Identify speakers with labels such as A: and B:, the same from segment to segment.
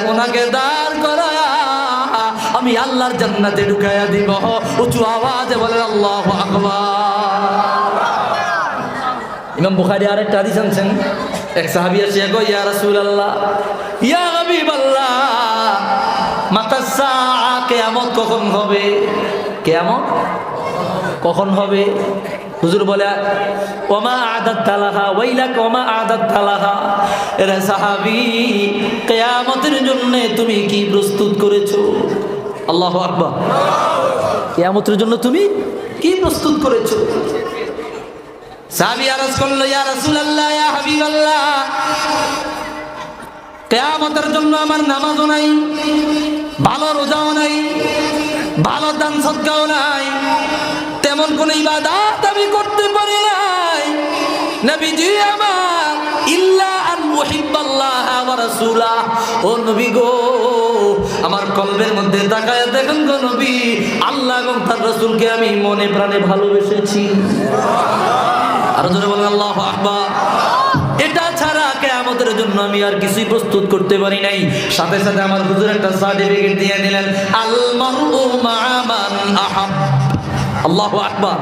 A: ওনাকে দাঁড় করা। আমি আল্লাহর জান্নাতে ঢুকাইয়া দিব। উঁচু আওয়াজে বলেন আল্লাহ আকবার। ইমাম বুখারি আরেকটা হাদিস আনছেন। এক সাহাবী আসে গো ইয়া রাসূলুল্লাহ, ইয়া হাবিবাল্লাহ মাতাসা কিয়ামত কখন হবে? কিয়ামত? কখন হবে? হুজুর বলে, ওমা আদাত তালাহা ওয়াইলাক ওমা আদাত তালাহা এরা সাহাবি, কেয়ামতের জন্য তুমি কি প্রস্তুত করেছ? আল্লাহ আকবার। কেয়ামতের জন্য তুমি কি প্রস্তুত করেছ? সাহাবি আরজ করল, ইয়া রাসূলুল্লাহ, ইয়া হাবিবাল্লাহ, কেয়ামতের জন্য আমার নামাজও নাই, ভালো রোজাও নাই, ভালো দান সদকাও নাই তেমন কোন ইবাদত আমি করতে পারি নাই। নবীজি আমার, ইল্লা আন মুহিব্বাল্লাহ ওয়া রাসূলা ও নবী গো, আমার কলবের মধ্যে তাকায় দেখুন গো নবী, আল্লাহ এবং তার রাসূলকে আমি মনে প্রাণে ভালোবেসেছি। আর জোরে বলেন, আল্লাহু আকবার। এটা ছাড়া কেয়ামতের জন্য আমি আর কিছুই প্রস্তুত করতে পারি নাই। সাথে সাথে আমার হুজুর একটা সার্টিফিকেট দিয়ে দিলেন আল মারউ মা মান আহাব আল্লাহু আকবার।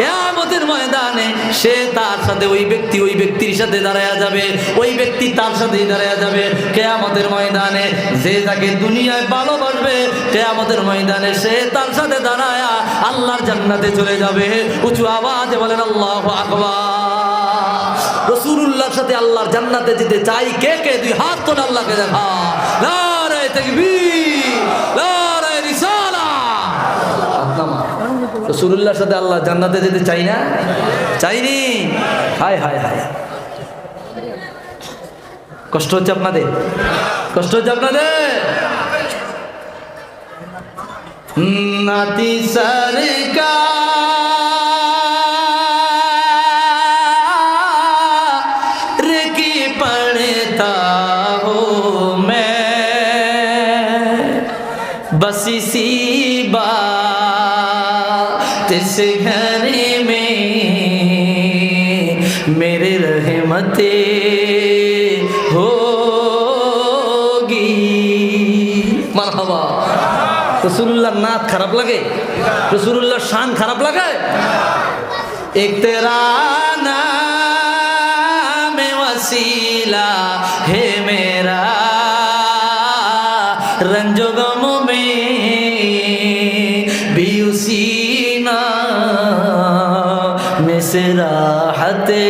A: কেয়ামতের ময়দানে সে তার সাথে ওই ব্যক্তি ওই ব্যক্তির সাথে দাঁড়ায়া যাবে, ওই ব্যক্তি তার সাথেই দাঁড়ায়া যাবে। কেয়ামতের ময়দানে যে তাকে দুনিয়ায় ভালোবাসবে, কেয়ামতের ময়দানে সে তার সাথে দাঁড়ায়া আল্লাহর জান্নাতে চলে যাবে। উঁচু আওয়াজে বলেন, আল্লাহু আকবার। রসুল্লাহর সাথে আল্লাহর জান্নাতে যেতে চাই কে কে? দুই হাত তোলে আল্লাহকে দেখা। নারায়ে তাকবীর, নারায়ে রিসালা। রসুল্লাহর সাথে আল্লাহ জান্নাতে যেতে চাই না? চাইনি? হায় হায় হায়। কষ্ট হচ্ছে আপনাদের? কষ্ট হচ্ছে আপনাদের? নাতি সরকার জাত খারাপ লাগে? রসুল্লাহ শান খারাপ লাগে? একতেরা নামে হে মেরা রঞ্জগম বিউসিনা মেসরা হাতে।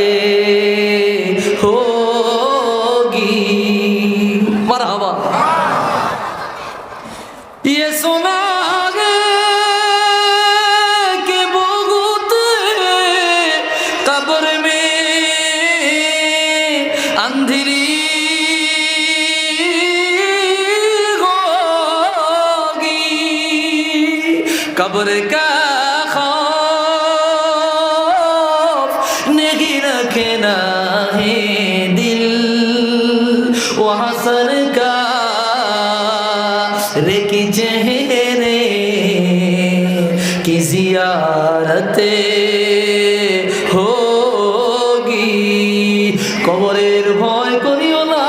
A: কবরের ভয় করিও না।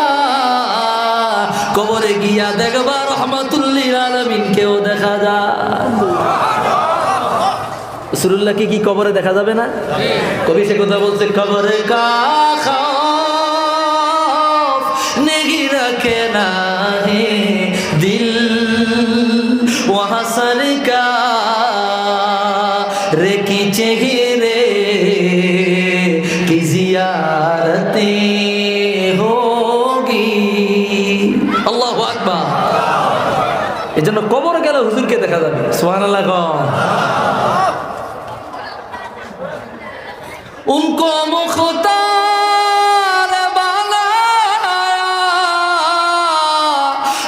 A: কবরে গিয়া দেখবা রহমাতুল্লিল আলমিনকেও দেখা যায়। রসুল্লাহকে কি কবরে দেখা যাবে না? কবি সে কথা বলছে কবরে নেগি রাখে না হে দিল ওহাসন কা রেখি চেহি সোহান আল্লাহ उनको मुख्तार बनाया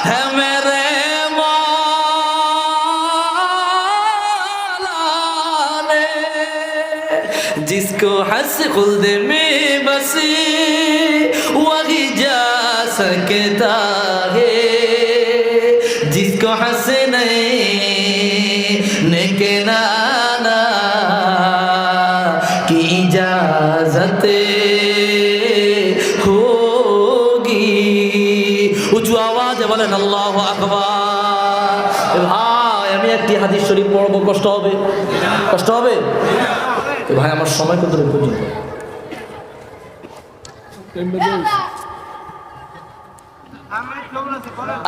A: है मेरे मौला ने जिसको हंस खुल्द में बसे वही जा सकता है जिसको हंसने ने नाना की इजाजत होगी উঁচু আওয়াজে বলেন আল্লাহ আকবার এ ভাই আমি একটি হাদিস শরীফ পড়বো কষ্ট হবে কষ্ট হবে এ ভাই আমার সময় কত পর্যন্ত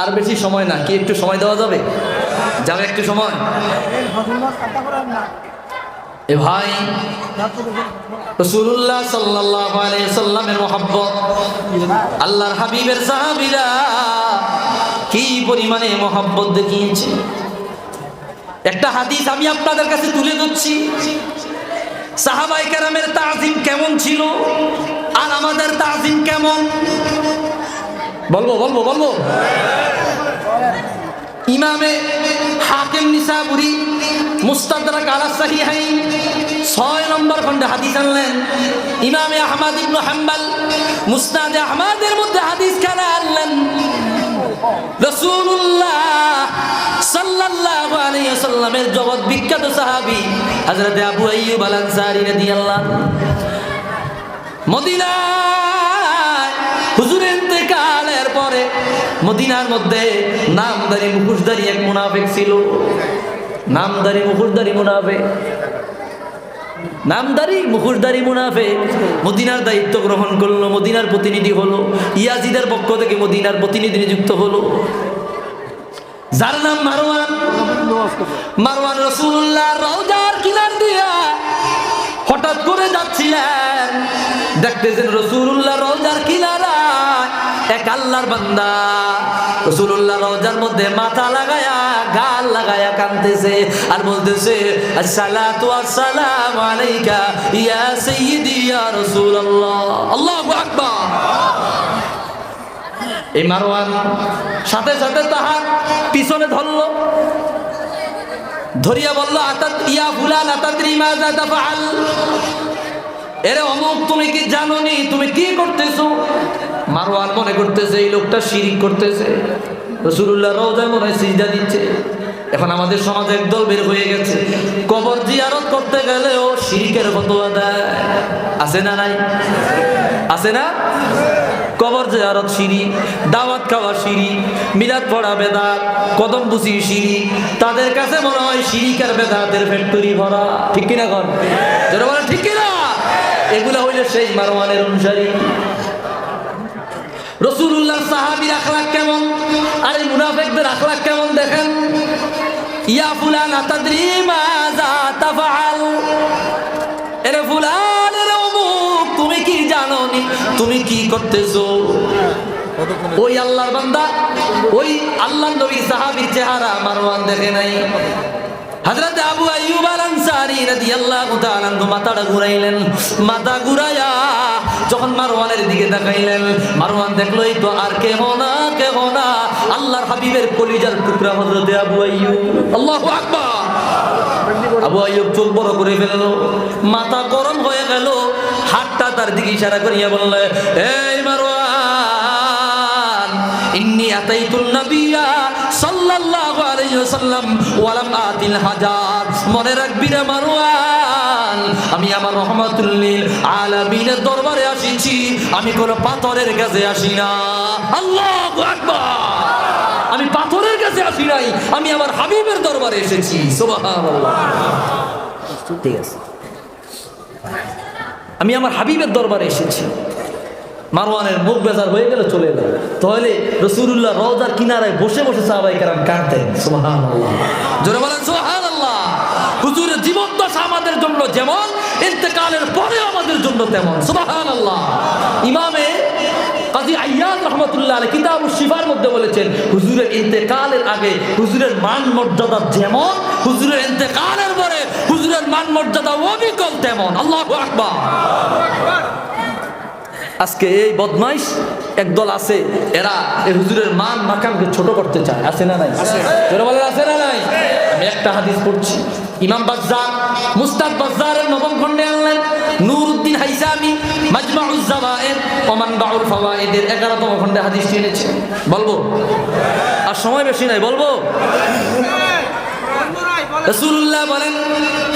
A: আর বেশি সময় না, কি একটু সময় দেওয়া যাবে? যাবে একটু সময়? এ ভাই রসুল্লাহ আলাইহি সাল্লামের মহব্বত, আল্লাহর হাবিবের সাহাবীরা কি পরিমাণে মহব্বত দেখিয়েছে? একটা হাদিস আমি আপনাদের কাছে তুলে ধরছি। সাহাবাই কেরামের তাজিম কেমন ছিল? আর আমাদের তাজিম কেমন? বলব বলব বলব। ইমামে হাকিম নিসাবুরি মুস্তাদরাক আলা সাহিহাইন ছয় নম্বর খণ্ডে হাদিস আনলেন। ইমামে আহমদ ইবনু হাম্বল মুসনাদে আহমদের মধ্যে হাদিস কেন আনলেন। রাসূলুল্লাহ সাল্লাল্লাহু আলাইহি ওয়াসাল্লামের জগৎ বিখ্যাত সাহাবী হযরত আবু আইয়ুব আল আনসারী রাদিয়াল্লাহু ইন্তেকালের পরে মদিনার মধ্যে নামদারি মুখোশধারী এক মুনাফিক ছিল। নামদারি মুখোশধারী মুনাফিক। নামদারি মুখোশধারী মুনাফে মদিনার দায়িত্ব গ্রহণ করল, মদিনার প্রতিনিধি হলো, ইয়াজিদের পক্ষ থেকে মদিনার প্রতিনিধি নিযুক্ত হলো। যার নাম মারওয়ান। মারওয়ান রসুল্লাহ রওজার কিনার দিয়া হঠাৎ করে যাচ্ছিলেন। দেখতেছেন রসুল্লাহ রওজার কিনারা এক আল্লাহর বান্দা। রসুল্লাহ রওজার মধ্যে মাথা লাগায়া, গাল লাগায়া কানতেছে আর বলতেছে, আসসালাতু আসসালাম আলাইকা ইয়া সাইয়্যিদি ইয়া রাসূলুল্লাহ। আল্লাহু আকবার। এই মারওয়ান সাথে সাথে তাহার পিছনে ধরলো। ধরিয়া বলল, আতাত, ইয়া ফুলান, আতাদ্রি মাযা তাফআল? এরে অমুক, তুমি কি জানোনি? তুমি কি করতেছো? মারওয়ান মনে করতেছে, এই লোকটা শিরিক করতেছে। রসুল্লাহ রওজায় মনে হয় দিচ্ছে। এখন আমাদের সমাজে একদল বের হয়ে গেছে। কবর জিয়ারত করতে গেলেও শিরিকের ফতোয়া দেয়। আছে না নাই? আছে না? কবর জিয়ারত সিঁড়ি দাওয়াত খাওয়া সিঁড়ি মিলাদ পড়া বেদাত, কদম বুঝি সিঁড়ি তাদের কাছে মনে হয় শিরিকার বেদাতের ফ্যাক্টরি ভরা। ঠিক কিনা কর ঠিক কিনা? এগুলা হইলে সেই মারওয়ানের অনুসারী। রসুল্লাহ সাহাবির আখলাক কেমন? আর এই মুনাফেকদের আখলাক কেমন দেখেন? ইয়া ফুলান আতাদ্রি মাজা তাফআল। এরে ফুলান, এরে অমুক, তুমি কি জানো তুমি কি করতেছো? ওই আল্লাহর বান্দা, ওই আল্লাহ নবী সাহাবীর চেহারা মারওয়ান দেখে নাই। হযরত আবু আইয়ুব আল আনসারী রাদিয়াল্লাহু তাআলা মাথাটা ঘুরাইলেন, মাথা ঘুরাইয়া যখন মারওয়ানের দিকে তাকাইলেন, মারওয়ান দেখল, এই তো আর কেহ না কেহ না। আল্লাহর হাবিবের কলিজার টুকরা হযরত আবু আইয়ুব। আল্লাহু আকবার। আবু আইয়ুব চোখ বড় করে ফেলল, মাথা গরম হয়ে গেল, হাতটা তার দিকে ইশারা করিয়া বললে, এই মারওয়ান ইন্নি আতাইতুন নাবিয়্যা সাল্লাল্লাহু আলাইহি ওয়াসাল্লাম ওয়া লাম আতিল হাজার। মনে রাখবি রে মারওয়ান, আমি আমার রহমাতুল লিল আলামিনের দরবারে আসিছি, আমি কোন পাথরের কাছে আসি না। আল্লাহু আকবার। আমি পাথরের কাছে আসি নাই, আমি আমার হাবিবের দরবারে এসেছি। সুবহানাল্লাহ। ঠিক আছে। আমি আমার হাবিবের দরবারে এসেছি। মারওয়ানের মুখ বেজার হয়ে গেল চলে গেল তাহলে রসুল্লাহ রওজার কিনারায় বসে বসে সাহাবাই কারাম কাঁদতেন আল্লাহ জোরে বলেন সুবহান আল্লাহ হুজুরের জীবদ্দশা আমাদের জন্য যেমন, ইন্তেকালের পরে আমাদের জন্য তেমন সুবহান আল্লাহ ইমামে কাজী আইয়াদ রহমতুল্লাহ আলী কিতাব শিফার মধ্যে বলেছেন, হুজুরের ইন্তেকালের আগে হুজুরের মান মর্যাদা যেমন, হুজুরের ইন্তেকালের পরে হুজুরের মান মর্যাদা অবিকল তেমন। আল্লাহ আকবার। আজকে এই বদমাইশ একদল আছে এরা এই হুজুরের মান মাকামকে ছোট করতে চায়। আছে না নাই? বলেন আছে না নাই? আমি একটা হাদিস পড়ছি। ইমাম বাজ্জার মুস্তাদ বাজ্জারের নবম খণ্ডে আনলেন নুরউদ্দিন হাইসামি মাজমাউজ জাওয়ায়েদ ওমান বাউল ফাওয়ায়েদের 11তম খণ্ডে হাদিস এনেছে। বলব? আর সময় বেশি নাই বলব? রাসূলুল্লাহ বলেন,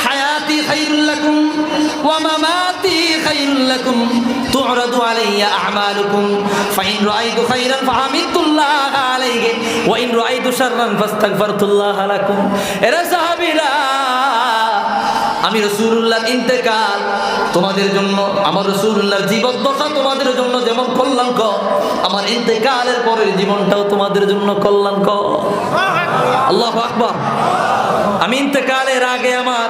A: হায়াতি খাইরুল লাকুম ওয়া মামাতি খাইরুল লাকুম। তু'রাদু আলাইয়া আ'মালুকুম। ফাইন রাআইতু খাইরান ফাহামিদুল্লাহ আলাইহি। ওয়া ইন রাআইতু শাররান ফাস্তাগফারতুল্লাহ লাকুম। এরা সাহাবীরা আমি রসুল্লাহর ইন্তেকাল। তোমাদের জন্য, আমার রসুল্লাহর জীবদ্দশা তোমাদের জন্য যেমন কল্যাণকর, আমার ইন্তেকালের পরের জীবনটাও তোমাদের জন্য কল্যাণকর। আল্লাহ আকবার। আমি ইন্তেকালের আগে আমার,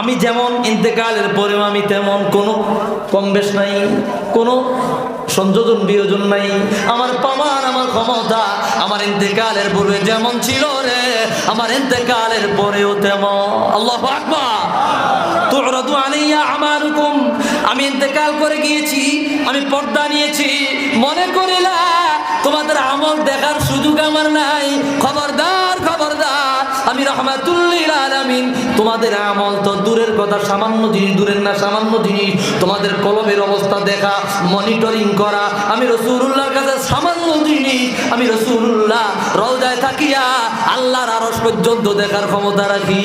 A: আমি যেমন ইন্তেকালের পরেও আমি তেমন কোনো কম বেশ নাই, কোনো সংযোজন বিয়োজন নাই। আমার পাওয়ার আমার ক্ষমতা, আমার ইন্তেকালের পূর্বে যেমন ছিল রে। আমার ইন্তেকালের পরেও তেমন। আল্লাহ আকবার। তুরাদু আমি করে গিয়েছি, আমি পর্দা নিয়েছি। মনে করিলা তোমাদের আমল দেখার সুযোগ আমার নাই। খবরদার খবরদার। আমি রহমাতুল্লিল তোমাদের আমল তো দূরের কথা, সামান্য জিনিস দূরের না, সামান্য জিনিস। তোমাদের কলমের অবস্থা দেখা মনিটরিং করা। আমি রসুল্লাহর কাছে সামান্য জিনিস। আমি রসুল্লাহ রওজায় থাকিয়া আল্লাহর আরস পর্যন্ত দেখার ক্ষমতা রাখি।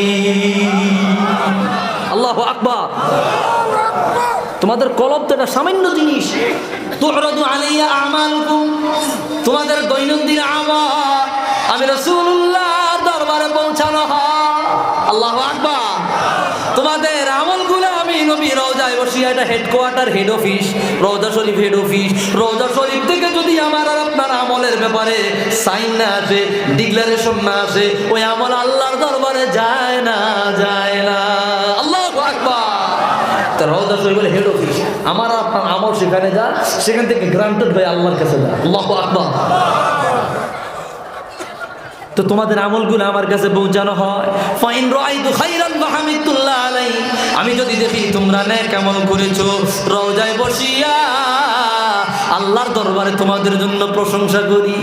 A: আল্লাহ আকবার। তোমাদের কলব তো এটা সামান্য জিনিস। তোমাদের দৈনন্দিন আমি দরবারে পৌঁছানো হয়। আল্লাহু আকবার। তোমাদের আমলগুলো আমি নবী রওজায় বসিয়া এটা হেডকোয়ার্টার হেড অফিস রওজা শরীফ হেড অফিস রওজা শরীফ থেকে যদি আমার আর আপনার আমলের ব্যাপারে সাইন না আসে ডিক্লারেশন না আসে ওই আমল আল্লাহর দরবারে যায় না যায় না। আল্লাহু আমার কাছে পৌঁছানো হয়। ফাইন আমি যদি দেখি তোমরা নেক কেমন করেছ, রওজায় বসিয়া আল্লাহর দরবারে তোমাদের জন্য প্রশংসা করি।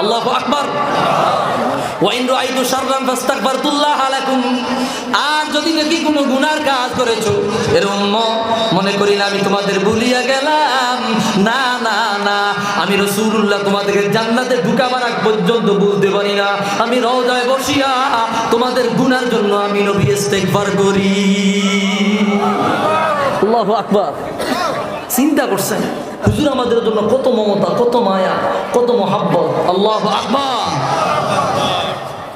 A: আল্লাহ আকবার। আর যদি কোনো কাজ করেছ এরকম মনে করি না আমি তোমাদের গেলাম। না না না, আমি তোমাদেরকে পর্যন্ত রওজায় বসিয়া তোমাদের গুনার জন্য আমি নবী করি। আল্লাহু আকবার। চিন্তা করছেন হুজুর আমাদের জন্য কত মমতা কত মায়া কত মহাব্ব আল্লাহ আকবার।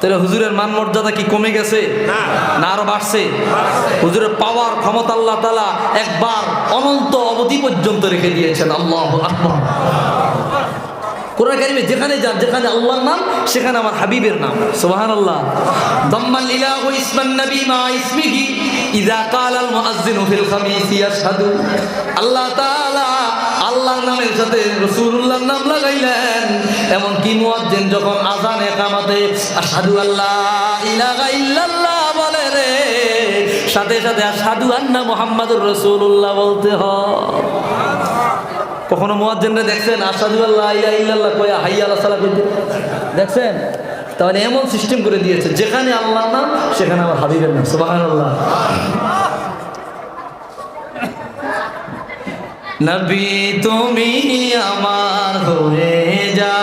A: তাহলে হুজুরের মান মর্যাদা কি কমে গেছে? না। আরও বাড়ছে? হুজুরের পাওয়ার ক্ষমতা আল্লাহ তালা একবার অনন্ত অবধি পর্যন্ত রেখে দিয়েছেন আল্লাহ আকবার। কোরআন কারিমে যেখানে যান যেখানে আল্লাহর নাম, সেখানে আমার হাবিবের নাম। সুবহান আল্লাহ দাম্মাল ইলাহু ইসমান নবী মা ইসমিহি ক্বালা আল মুআজ্জিনু ফিল খামিস ইয়াশহাদু। আল্লাহ তাআলা আল্লাহর নামের সাথে রাসূলুল্লাহর নাম লাগাইলেন। এমন কি মুয়াজ্জিন যখন আযান একামাতে আশহাদু আল্লাহ ইলাহা ইল্লাল্লাহ বলে রে, সাথে সাথে আশহাদু আন্না মুহাম্মাদুর রাসূলুল্লাহ বলতে হয়। কখনো মুয়াজ্জিনরা দেখছেন আসাদুল্লাহ কয়া হাইয়া আল্লাহ সালা কইতে দেখছেন? তাহলে এমন সিস্টেম করে দিয়েছে, যেখানে আল্লাহ না সেখানে আমার হাবিবের নাম আল্লাহ নবী তুমি আমার হয়ে যা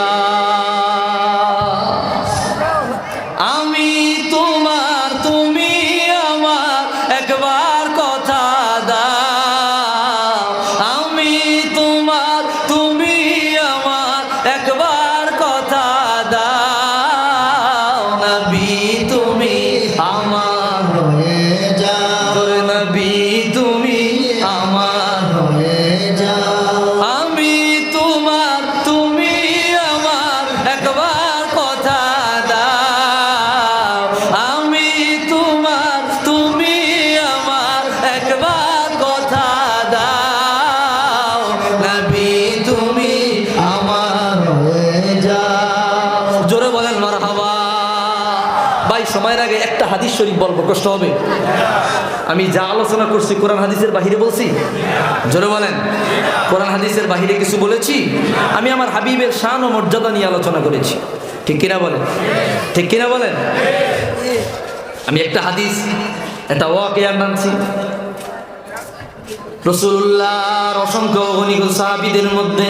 A: শরীফ বলব, কষ্ট হবে। আমি যা আলোচনা করছি কোরআন হাদিসের বাহিরে বলছি? জোরে বলেন। কোরআন হাদিসের বাহিরে কিছু বলেছি? আমি আমার হাবিবের শান ও মর্যাদা নিয়ে আলোচনা করেছি। ঠিক কিনা বলেন? ঠিক কিনা বলেন? আমি একটা হাদিস, একটা ওয়াকে মানছি রসুল্লাহর অসংখ্য গণিক সাহাবিদের মধ্যে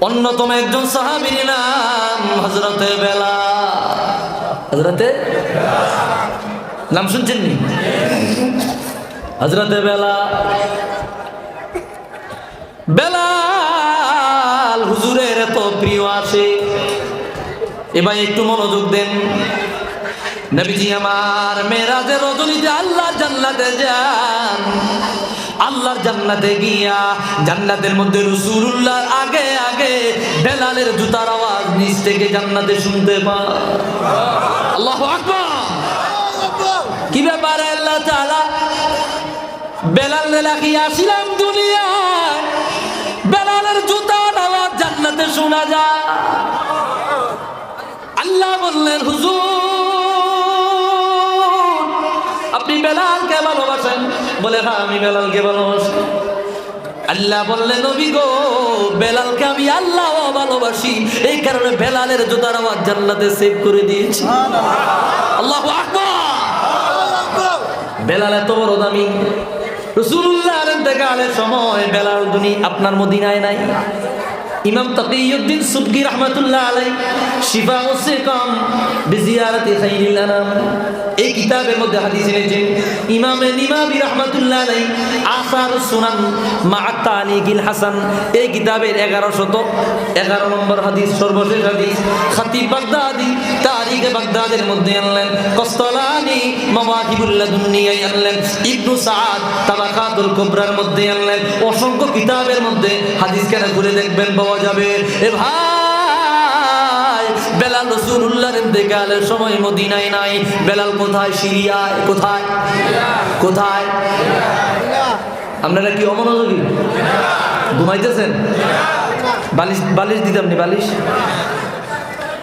A: অন্যতম একজন সাহাবীর নাম হজরতে বেলা হজরতে নাম শুনছেন নি? হজরতে বেলা, বেলাল হুজুরের এত প্রিয় আসে। এবার একটু মনোযোগ দেন। নবীজি আমার মেরাজের রজনীতে আল্লাহর জান্নাতে যান। আল্লাহর জান্নাতে গিয়া জান্নাতের মধ্যে রসুল্লাহর আগে আগে বেলালের জুতার আওয়াজ নিচ থেকে জান্নাতে শুনতে পান আল্লাহু কি ব্যাপারে আল্লাহ তাআলা? বেলাল লেলাকি আসিলাম দুনিয়ায়। বেলালের জুতার আওয়াজ জান্নাতে শোনা যায়। আল্লাহ বললেন, হুজুর আপনি বেলালকে ভালোবাসেন। বলে হ্যাঁ আমি বেলালকে ভালোবাসি। আল্লাহ বললেন নবী গো, বেলালকে আমি আল্লাহ ভালোবাসি। এই কারণে বেলালের জুতার আওয়াজ জান্নাতে সেভ করে দিয়েছি। আল্লাহু বেলাল এত বড় দামি। রসুল্লাহ সময় বেলাল দুনি আপনার মদিনায় নাই। ইমাম তকিউদ্দিন সুবকি রহমতুল্লাহ আলাই শিফা ও কম বিজিয়ারাতি খাইরিল এই কিতাবের মধ্যে হাদিস এনেছেন ইমামে নিমাবি রহমতুল্লাহ আলাই আসার সুনান মা গিল হাসান। এই কিতাবের 1100 11 নম্বর হাদিস, সর্বশেষ হাদিস, খাতিব বাগদাদি তারিখ বাগদাদের মধ্যে আনলেন। কস্তলানি মাওয়াহিবুল লাদুন্নিয়ায় আনলেন। ইবনু সাদ তাবাকাতুল কুবরার মধ্যে আনলেন। অসংখ্য কিতাবের মধ্যে হাদিস কেন ঘুরে দেখবেন পাওয়া যাবে? এ ভাই, বেলাল রসুল্লাহর ইন্তেকালের সময় মদিনায় নাই। বেলাল কোথায়? সিরিয়ায়। কোথায়? কোথায়? আপনারা কি অমনোযোগী? ঘুমাইতেছেন? বালিশ বালিশ দিতাম নি বালিশ?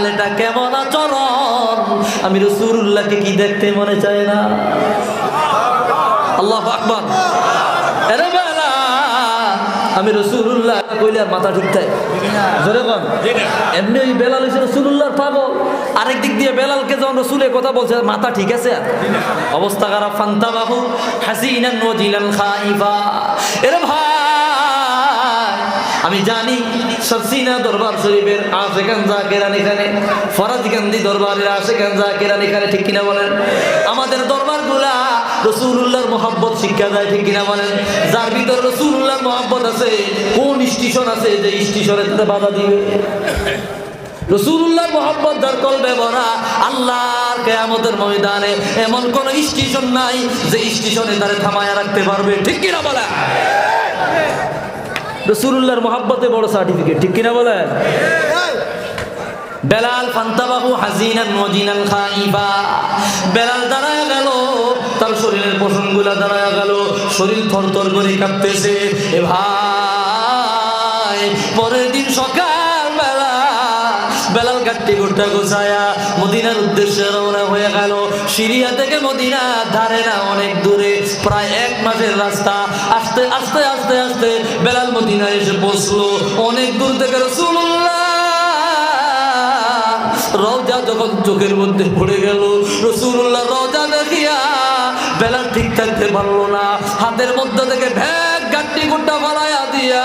A: বেলাল এটা কেমন আচরণ? আমি রাসূলুল্লাহকে কি দেখতে মনে চায় না? আল্লাহু আকবার। আমি রসুল্লাহ কইলে আর মাথা জোরে কন। এমনি ওই বেলাল হয়েছে রসুল্লাহর পাগল। আরেক দিক দিয়ে বেলালকে যখন রসুলের কথা বলছে, মাথা ঠিক আছে? অবস্থা খারাপ। ফান্তা বাহু হাসিনান ওয়াজিলান খাইফা। এরে ভাই আমি জানি সরসিনা দরবার শরীফের আশেখান জাকেরান এখানে ফরাজগান্ধী দরবারের আশেখান জাকেরান এখানে ঠিক কিনা বলেন? আমাদের দরবারগুলা রসুল্লাহর মোহাব্বত শিক্ষা দেয় ঠিক কিনা বলেন? যার ভিতর রসুল্লাহর মোহাব্বত আছে, কোন স্টেশন আছে যে স্টেশনে তাতে বাধা দিবে? রসুল্লাহ মোহাম্মদ কলবে ভরা, আল্লাহর কেয়ামতের ময়দানে এমন কোন স্টেশন নাই যে স্টেশনে তারে থামায়া রাখতে পারবে, ঠিক কিনা বলে রসুল্লাহর মহাব্বতে বড় সার্টিফিকেট ঠিক কিনা বলে বেলাল ফান্তাবাহু হাজিনান মজিনাল খাইবা। বেলাল দাঁড়ায় গেল, তার শরীরের পোষণগুলা দাঁড়ায় গেল, শরীর থরথর করে কাঁপতেছে। এ ভাই, পরের দিন সকাল কাটতে গোটা গোছায়া মদিনার উদ্দেশ্যে রওনা হয়ে গেল। সিরিয়া থেকে মদিনা ধারে না অনেক দূরে, প্রায় এক মাসের রাস্তা। আস্তে আস্তে আস্তে আস্তে বেলাল মদিনা এসে বসল অনেক দূর থেকে রসুল্লাহ রওজা যখন চোখের মধ্যে পড়ে গেল রসুল্লাহ রওজা দেখিয়া বেলা ঠিক থাকতে পারল না। হাতের মধ্যে থেকে ভ্যাগ গাট্টি গোটা ফালাইয়া দিয়া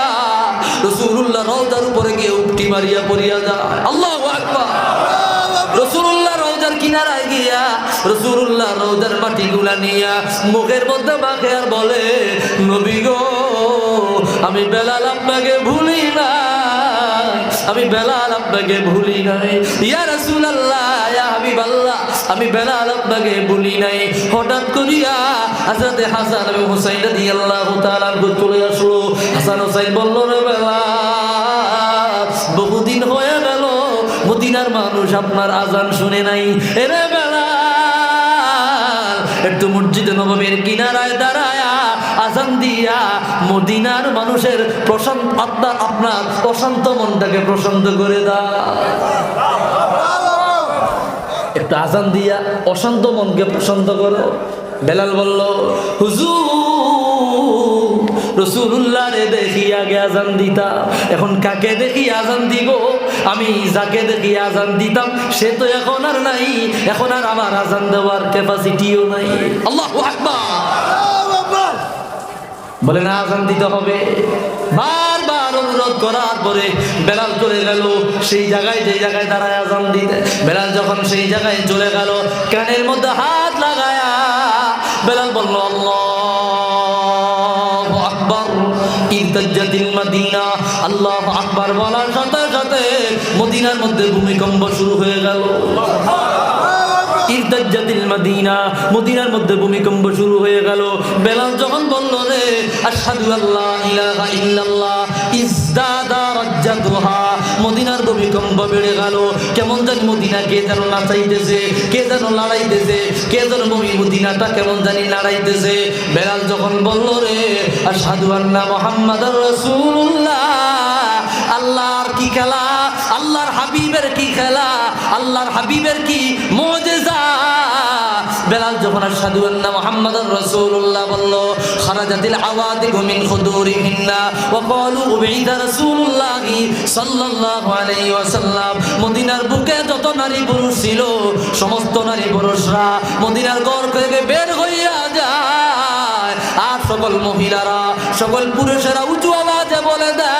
A: রসুল্লাহ রওজার উপরে গিয়ে উঠটি মারিয়া পড়িয়া যায়। আল্লাহ আকবার। রসুল্লাহ রওজার কিনারায় গিয়া রসুল্লাহ রওজার মাটিগুলা নিয়া, মুখের মধ্যে মাখে আর বলে, নবী গো, আমি বেলাল আপনাকে ভুলি না আমি বেলাল আপনাকে ভুলি নাই। ইয়া রাসূলুল্লাহ, ইয়া হাবিবাল্লাহ আমি বেলাল আপনাকে বলি নাই। হঠাৎ করিয়া হযরত হাসান এবং হুসাইন রাদিয়াল্লাহু তাআলা চলে আসলো। হাসান হুসাইন বলল, রে বেলাল বহুদিন হয়ে গেল, মদিনার মানুষ আপনার আজান শুনে নাই। এরে বেলা, একটু মসজিদে নববীর কিনারায় দাঁড়ায়া আজান দিয়া মদিনার মানুষের প্রশান্ত, আপনার আপনার প্রশান্ত মনটাকে প্রশান্ত করে দা একটু আজান দিয়া অশান্ত মনকে পছন্দ করো। বেলাল বলল, হুজুর রসুল্লাহ রে দেখি আগে আজান দিতাম এখন কাকে দেখি আজান দিব? আমি যাকে দেখি আজান দিতাম, সে তো এখন আর নাই। এখন আর আমার আজান দেওয়ার ক্যাপাসিটিও নাই। আল্লাহ আকবার। বলে, না, আজান দিতে হবে। অনুরোধ করার পরে বেলাল চলে গেল। সেই জায়গায় যে জায়গায় দাঁড়ায় আজান দিতে। বেলাল যখন সেই জায়গায় চলে গেল, কানের মধ্যে হাত লাগায়া বেলাল বলল আকবর আল্লাহ আকবার বলার সাথে সাথে মদিনার মধ্যে ভূমিকম্প শুরু হয়ে গেল। ইরদাজ্জাতিল মদিনা। মদিনার মধ্যে ভূমিকম্প শুরু হয়ে গেল। বেলাল যখন বলল, রে, আশহাদু আল্লাহ ইলাহা ইল্লাল্লাহ ইজদাদা রাজ্জাতুহা। মদিনার ভূমিকম্প বেড়ে গেল। কেমন জানি মদিনা কে যেন নাচাইতেছে, কে যেন লড়াইতেছে, কে যেন বমি মদিনাটা কেমন জানি লড়াইতেছে। বেলাল যখন বলল, রে, আশহাদু আন্না মুহাম্মাদুর রাসূলুল্লাহ আল্লাহর কি খেলা? আল্লাহর হাবিবের কি খেলা? আল্লাহর হাবিবের কি মজেজা? বেলাল যখন আশহাদু আন্না মুহাম্মাদুর রাসূলুল্লাহ বলল মিন খুদুরিহিন্না ওয়া ক্বালু উবিদা রাসূলুল্লাহ সাল্লাল্লাহু আলাইহি ওয়াসাল্লাম। মদিনার বুকে যত নারী পুরুষ ছিল, সমস্ত নারী পুরুষরা মদিনার ঘর থেকে বের হইয়া যায়। আর সকল মহিলারা, সকল পুরুষেরা উঁচু আওয়াজে বলে দেয়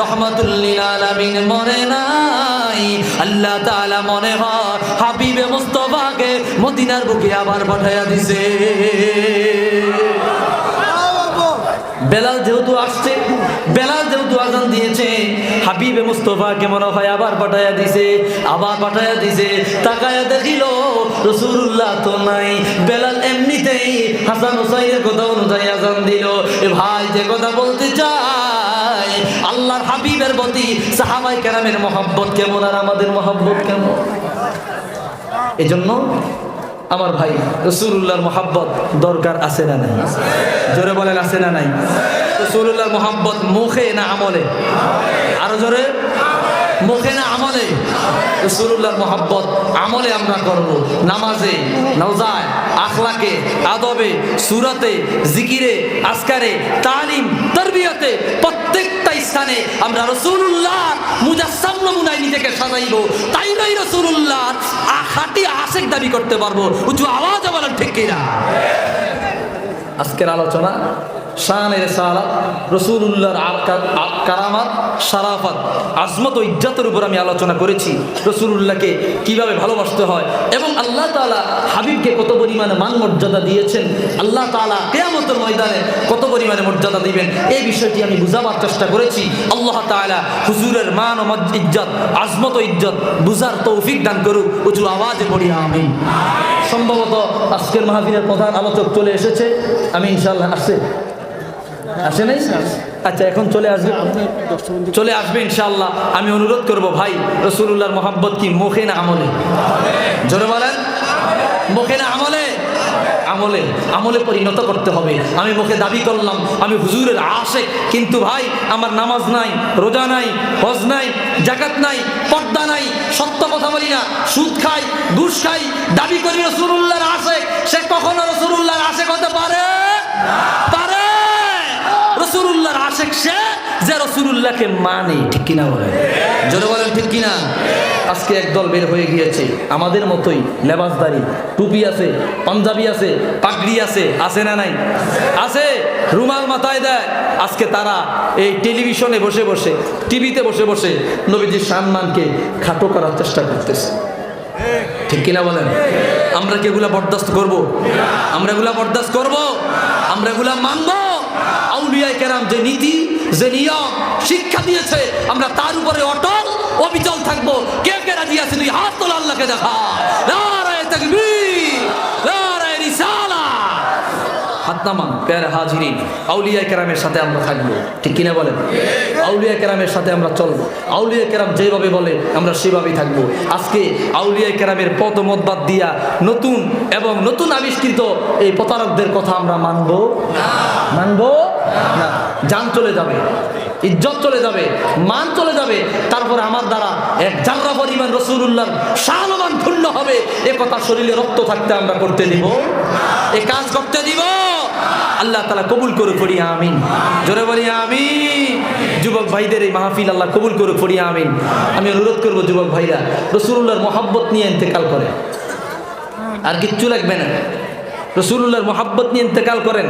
A: রহমাতুল্লিল নাই। আল্লাহ মনে হয় হাবিবে মুস্তফাকে মদিনার বুকে আবার পাঠাইয়া দিছে। বেলাল যেহেতু আসছে, বেলাল যেহেতু আজান দিয়েছে, হাবিবে মুস্তফাকে মনে হয় আবার পাঠাইয়া দিছে, আবার পাঠাইয়া দিছে। তাকায়া দেখিল তো নাই। বেলাল এমনিতেই হাসান হুসাইনের কথা অনুযায়ী আজান দিল। ভাই যে কথা বলতে চাই আল্লাহর হাবিবের প্রতি সাহাবাই কেরামের মহব্বত কেমন আর আমাদের মহাব্বত কেমন? এই জন্য আমার ভাই রসুল্লাহর মোহাব্বত দরকার আছে না নাই? জোরে বলেন, আছে না নাই? রসুল্লাহর মোহাব্বত মুখে না আমলে? আরও জোরে? মুখে না আমলে। রসুল্লাহর মোহাব্বত আমলে আমরা করব। নামাজে নজায় আখলাকে, আদবে, সুরাতে, জিকিরে আসকারে তালিম, তরবিয়তে প্রত্যেকটা স্থানে আমরা রসুল্লাহ মুজাসসাম নমুনায় নিজেকে সাজাইব। তাই নয় রসুল্লাহ খাটি আশেক দাবি করতে পারব। উঁচু আওয়াজ বলেন, ঠিক কিনা? আজকের আলোচনা শানের সালাত রসুল্লাহর কারামাত, সারাফাত, আজমত ইজ্জাতের উপর আমি আলোচনা করেছি। রসুল্লাহকে কীভাবে ভালোবাসতে হয় এবং আল্লাহ তাআলা হাবিবকে কত পরিমাণে মান মর্যাদা দিয়েছেন, আল্লাহ তাআলা কেয়ামতের ময়দানে কত পরিমাণে মর্যাদা দিবেন, এই বিষয়টি আমি বুঝাবার চেষ্টা করেছি। আল্লাহ তাআলা হুজুরের মান ও ইজ্জত, আজমত ইজ্জত বুঝার তৌফিক দান করুক। উঁচু আওয়াজে পড়ি আমি সম্ভবত আজকের মাহফিলের প্রধান আলোচক চলে এসেছে। আমি ইনশাল্লাহ আসছে। আসে নাই? আচ্ছা এখন চলে আসবে। চলে আসবে ইনশাল্লাহ আমি অনুরোধ করব, ভাই রসুল্লাহর মোহাব্বত কি? মুখে না আমলে? জোরে বলেন। মুখে না আমলে? আমলে। আমলে পরিণত করতে হবে। আমি মুখে দাবি করলাম, আমি হুজুরের আশেক। কিন্তু ভাই, আমার নামাজ নাই, রোজা নাই, হজ নাই জাকাত নাই, পর্দা নাই, সত্য কথা বলি না। সুদ খাই, ঘুষ খাই, দাবি করি রসুল্লাহর আশেক। সে কখনো রসুল্লাহর আশেক হতে পারে? পারে রসুল্লাহর আশেক সে যে রসুল্লাহকে মানে ঠিক কিনা বলে জোরে বলেন, ঠিক কিনা? আজকে একদল বের হয়ে গিয়েছে। আমাদের মতোই লেবাসদারি, টুপি আছে, পাঞ্জাবি আছে, পাগড়ি আছে আছে না নাই? আছে? রুমাল মাথায় দেয়। আজকে তারা এই টেলিভিশনে বসে বসে, টিভিতে বসে বসে নবীজির সম্মানকে খাটো করার চেষ্টা করতেছে। ঠিক কিনা বলেন? আমরা কি এগুলা বরদাস্ত করব? আমরা এগুলা বরদাস্ত করব? আমরা এগুলা মানব? আউলিয়ায় কেরাম যে নীতি, যে নিয়ম শিক্ষা দিয়েছে, আমরা তার উপরে অটল, অবিচল থাকব। কে কে রাজি আছে? তুই হাত তোলা আল্লাহকে দেখা। নামান প্যার হাজিরি আউলিয়া কেরামের সাথে আমরা থাকব। ঠিক কিনা বলেন? আউলিয়া কেরামের সাথে আমরা চলবো। আউলিয়া কেরাম যেভাবে বলে, আমরা সেভাবেই থাকব। আজকে আউলিয়া কেরামের পথ মত বাদ দিয়া নতুন এবং নতুন আবিষ্কৃত এই প্রতারকদের কথা আমরা মানব? মানবো? না। যান চলে যাবে, ইজ্জত চলে যাবে, মান চলে যাবে। তারপরে আমার দ্বারা এক জাগরা পরিমাণ রসুল্লাহর শাহমান ক্ষুণ্ণ হবে। এ কথা শরীরে রক্ত থাকতে আমরা করতে দিব? এ কাজ করতে দিব? আল্লাহ তালা কবুল করে পড়ি, আমিন। জোরে বলি আমি যুবক ভাইদের এই মাহফিল আল্লাহ কবুল করে পড়ি, আমিন। আমি অনুরোধ করব যুবক ভাইরা রসুল্লাহর মোহাব্বত নিয়ে ইন্তেকাল করে আর কিচ্ছু লাগবে না। রসুল্লাহর মোহাব্বত নিয়ে ইন্তেকাল করেন।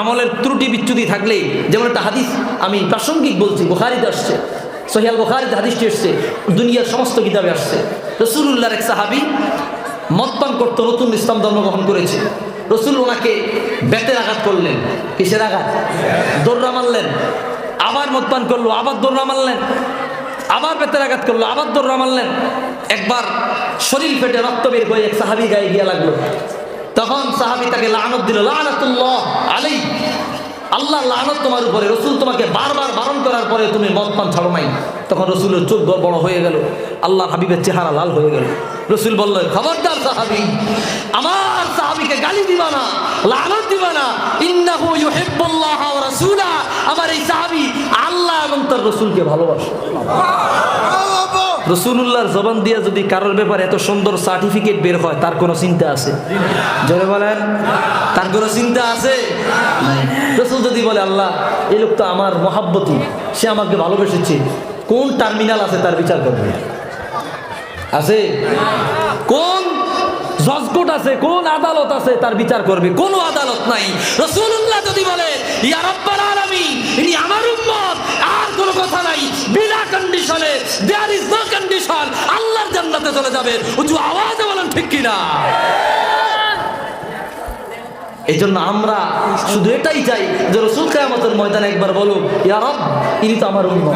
A: আমলের ত্রুটি বিচ্যুতি থাকলেই, যেমন একটা হাদিস আমি প্রাসঙ্গিক বলছি, বুখারিতে আসছে সহিয়াল বুখারিতে হাদিসটি এসছে, দুনিয়ার সমস্ত কিতাবে আসছে। রসুল্লাহর এক সাহাবি মদপান করতো নতুন ইসলাম ধর্ম গ্রহণ করেছে। রসুল ওনাকে বেতের আঘাত করলেন। কিসের আঘাত? দৌড়া মারলেন। আবার মদপান করল, আবার দৌড়া মারলেন। আবার বেতের আঘাত করল, আবার দৌড়া মারলেন। একবার শরীর ফেটে রক্ত বের হয়ে এক সাহাবি গায়ে গিয়া লাগল। তখন সাহাবি তাকে লানত দিল, লানতুল্লাহ আলাই আল্লাহ লানত তোমার উপরে, রসুল তোমাকে বারবার বারণ করার পরে তুমি মদ পান ছাড়ো নাই। তখন রসুলের চোখ বড় হয়ে গেল। আল্লাহ হাবিবের চেহারা লাল হয়ে গেল। রসুল বলল খবরদার সাহাবি, আমার সাহাবিকে গালি দিবা না, লানত দিবা না। ইন্নাহু ইউহিব্বুল্লাহ ওয়া রাসূলা। আমার এই সাহাবি আল্লাহ এবং তার রসুলকে ভালোবাসে। রসুল্লাহর জবান দিয়ে যদি কারোর ব্যাপারে এত সুন্দর সার্টিফিকেট বের হয়, তার কোনো চিন্তা আছে? জোরে বলেন, তার কোনো চিন্তা আছে? রসুল যদি বলে, আল্লাহ, এই লোক তো আমার মহাব্বতী, সে আমাকে ভালোবেসেছে, কোন টার্মিনাল আছে তার বিচার করবে? আছে? কোন জজকোট আছে, কোন আদালত আছে তার বিচার করবে? কোনো আদালত নাই। রসুল্লাহ যদি বলে, ইয়া আর আমি ইনি আমার উম্মত, আর কোনো কথা নাই। বিনা কন্ডিশনে দেয়ার ইজ নো কন্ডিশন আল্লাহর জান্নাতে চলে যাবে উঁচু আওয়াজে বলেন, ঠিক কিনা? এই জন্য আমরা শুধু এটাই চাই যে রসুল কেয়ামতের ময়দানে একবার বলো ইয়া রব ইনি তো আমার উম্মত।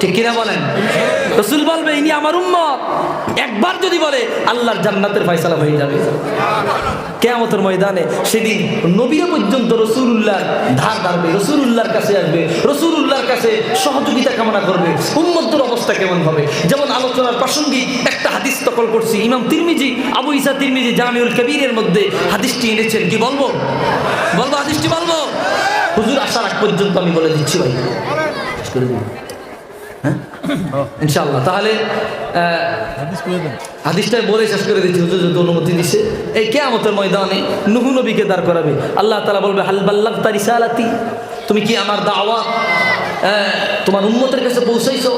A: ঠিক কিনা বলেন? রসুল বলবে ইনি আমার উম্মত। একবার যদি বলে আল্লাহর জান্নাতের ফয়সালা হয়ে যাবে। কেয়ামতের ময়দানে সেদিন নবীরা পর্যন্ত রসুল্লাহ ধার ধারবে রসুল্লাহর কাছে আসবে রসুল্লাহর কাছে সহযোগিতা কামনা করবে উম্মতদের অবস্থা কেমন হবে? যেমন আলোচনার প্রাসঙ্গিক একটা হাদিস তকল করছি ইমাম তিরমিজি আবু ইসা তিরমিজি জামিউল কবিরের মধ্যে হাদিসটি এনেছেন। কি বলব? বলব হাদিসটি বলব? হুজুর আসার আগ পর্যন্ত আমি বলে দিচ্ছি ভাই। করে দিন হ্যাঁ? ইনশাআল্লাহ তাহলে হাদিসটাই বলে শেষ করে দিচ্ছি হুজুর যদি অনুমতি দিছে। এই কেয়ামতের ময়দানে নুহু নবীকে দাঁড় করাবে। আল্লাহ তালা বলবে হালবাল্লাহ তার ইসালাতি তুমি কি আমার দাওয়া তোমার উম্মতের কাছে পৌঁছাইছো?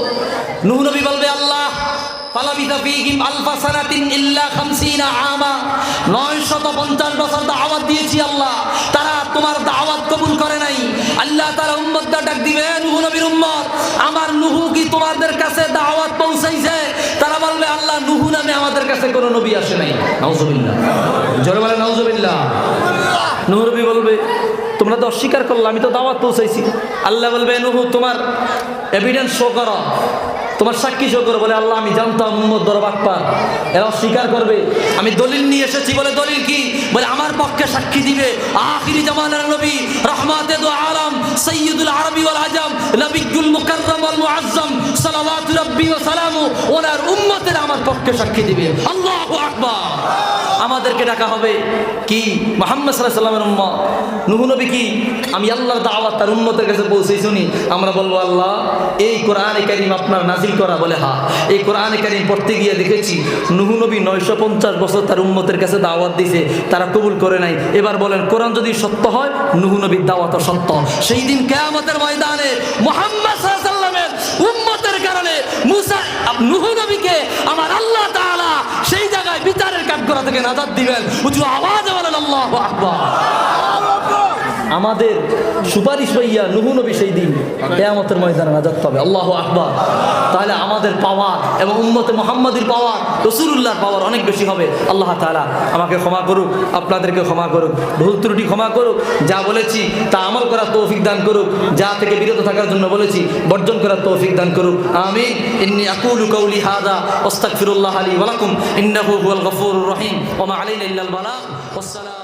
A: নুহু নবী বলবে আল্লাহ আমা। 950 বছর দাওয়াত দিয়েছি আল্লাহ। তারা তোমার কবুল করে নাই। আল্লাহ তারা ডাক দিবে নবীর আমার নুহু কি তোমাদের কাছে দাওয়াত পৌঁছাইছে? তারা বলবে, আল্লাহ নুহু নামে আমাদের কাছে কোনো নবী আসে নাই। নাউজুবিল্লাহ। বলে বলবে, তোমরা তো অস্বীকার করলে, আমি তো দাওয়াত পৌঁছাইছি। আল্লাহ বলবে নুহু তোমার এভিডেন্স শো করো। তোমার সাক্ষী করো বলে আল্লাহ, আমি জানতাম উম্মত বাটপার এরা অস্বীকার করবে। আমি দলিল নিয়ে এসেছি বলে দলিল কি? বলে আমার পক্ষে সাক্ষী দিবে আখিরি জামানার নবী, রহমাতে আলম সৈয়দুল আরবি ওয়াল আজম নবিগুল মুকাররম ওয়াল মুআজ্জম, সালাওয়াতু রাব্বি ওয়া সালামু, ওনার উম্মতের আমার পক্ষে সাক্ষী দিবে। আল্লাহু আকবার। আমাদেরকে ডাকা হবে কি? মোহাম্মদ সাল্লাহ সাল্লামের উম্মত। নুহু নবী কি? আমি আল্লাহর দাওয়াত তার উম্মতের কাছে পৌঁছে শুনি। আমরা বলব, আল্লাহ, এই কোরআনে কারিম আপনার নাজিল করা বলে, হা, এই কোরআনে কারিম পড়তে গিয়ে দেখেছি নুহু নবী নয়শো পঞ্চাশ বছর তার উম্মতের কাছে দাওয়াত দিছে, তারা কবুল করে নাই। এবার বলেন, কোরআন যদি সত্য হয়, নুহু নবীর দাওয়াত সত্য। সেই দিন কেয়ামতের ময়দানে মোহাম্মদ সাল্লামের উম্মতের কারণে মুসা, নুহু নবীকে আমার আল্লাহ তাআলা সেই জায়গায় বিচারের কাঠ করা থেকে নাজাত দিবেন। উঁচু আওয়াজে বলেন আল্লাহ আকবার। আমাদের সুপারিশ পাইয়া নুহু নবী সেই দিন কেয়ামতের ময়দানে নাজাত পাবে। আল্লাহ আকবার। তাহলে আমাদের পাওয়ার এবং উম্মতে মোহাম্মদের পাওয়ার রসুল্লাহর পাওয়ার অনেক বেশি হবে। আল্লাহ তাআলা আমাকে ক্ষমা করুক, আপনাদেরকে ক্ষমা করুক, ভুল ত্রুটি ক্ষমা করুক, যা বলেছি তা আমল করার তৌফিক দান করুক, যা থেকে বিরত থাকার জন্য বলেছি বর্জন করার তৌফিক দান করুক। আমি ইন্নি আকুলু কৌলি হাদা ওস্তাগফিরুল্লাহ আলী ওয়ালাকুম ইন্নাহু হুয়াল গফুরুর রহিম। ওয়া মা আলাইনা ইল্লাল বালাগ ওয়াসসালামু।